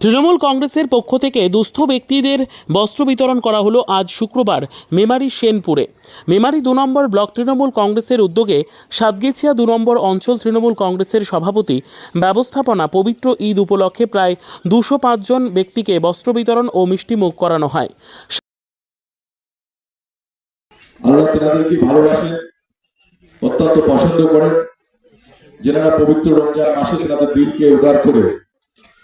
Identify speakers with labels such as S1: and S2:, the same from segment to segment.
S1: তৃণমূল কংগ্রেসের পক্ষ থেকে দুস্থ ব্যক্তিদের বস্ত্র বিতরণ করা হলো আজ শুক্রবার মেমারি সেনপুরে। মেমারি দু নম্বর ব্লক তৃণমূল কংগ্রেসের উদ্যোগে সাতগেছিয়া দু নম্বর অঞ্চল তৃণমূল কংগ্রেসের সভাপতি ব্যবস্থাপনা পবিত্র ঈদ উপলক্ষে প্রায় দুশো জন ব্যক্তিকে বস্ত্র বিতরণ ও মিষ্টিমুখ করানো হয়।
S2: অত্যন্ত পছন্দ করেন পবিত্র রমজান মাসে দিনকে উদার করে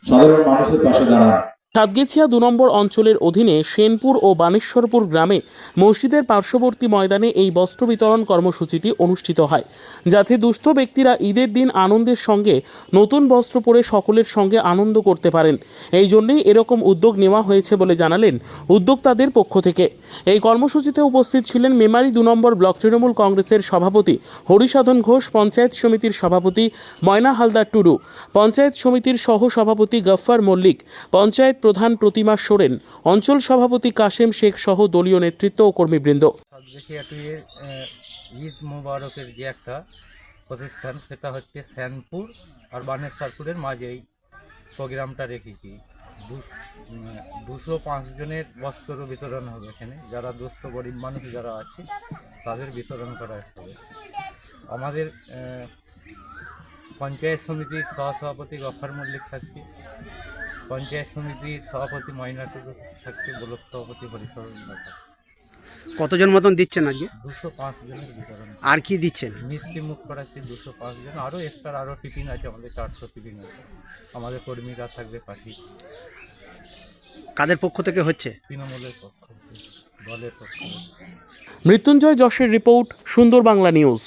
S2: সাধারণ মানুষের পাশে দাঁড়ান
S1: সাতগেছিয়া দু নম্বর অঞ্চলের অধীনে সেনপুর ও বানেশ্বরপুর গ্রামে মসজিদের পার্শ্ববর্তী ময়দানে এই বস্ত্র বিতরণ কর্মসূচিটি অনুষ্ঠিত হয়, যাতে দুস্থ ব্যক্তিরা ঈদের দিন আনন্দের সঙ্গে নতুন বস্ত্র পরে সকলের সঙ্গে আনন্দ করতে পারেন। এই জন্যেই এরকম উদ্যোগ নেওয়া হয়েছে বলে জানালেন উদ্যোক্তাদের পক্ষ থেকে। এই কর্মসূচিতে উপস্থিত ছিলেন মেমারি দু নম্বর ব্লক তৃণমূল কংগ্রেসের সভাপতি হরিসাধন ঘোষ, পঞ্চায়েত সমিতির সভাপতি ময়না হালদার টুডু, পঞ্চায়েত সমিতির সহ সভাপতি গফ্ফার মল্লিক, পঞ্চায়েত প্রধান প্রতিমা সোরেন, অঞ্চল সভাপতি কাশেম শেখ সহ দলীয় নেতৃত্ব ও কর্মীবৃন্দ।
S3: ঈদ মোবারকের যে একটা প্রতিষ্ঠান, সেটা হচ্ছে শ্যানপুর আর বানেশ্বরপুরের মাঝে এই প্রোগ্রামটা রেখেছি। দুশো পাঁচ জনের বস্ত্র বিতরণ হবে এখানে। যারা দুস্থ, গরিব মানুষ যারা আছে, তাদের বিতরণ করা হবে আমাদের পঞ্চায়েত সমিতির সহসভাপতি গফার মল্লিক থাকছে পঞ্চায়েত সমিতির সভাপতি ময়না থাকছে ব্লক সভাপতি
S4: কতজন মতন দিচ্ছেন আজকে?
S3: দুশো পাঁচ জনের বিতরণ।
S4: আর কি দিচ্ছেন?
S3: মিষ্টি মুখ করাচ্ছি দুশো পাঁচ জন। আরও এক্সট্রা আরও টিফিন আছে আমাদের চারশো টিফিন আছে। আমাদের কর্মীরা থাকবে পাশে।
S4: কাদের পক্ষ থেকে হচ্ছে?
S3: তৃণমূলের পক্ষ থেকে, দলের পক্ষ
S1: মৃত্যুঞ্জয় যশের রিপোর্ট সুন্দর বাংলা নিউজ।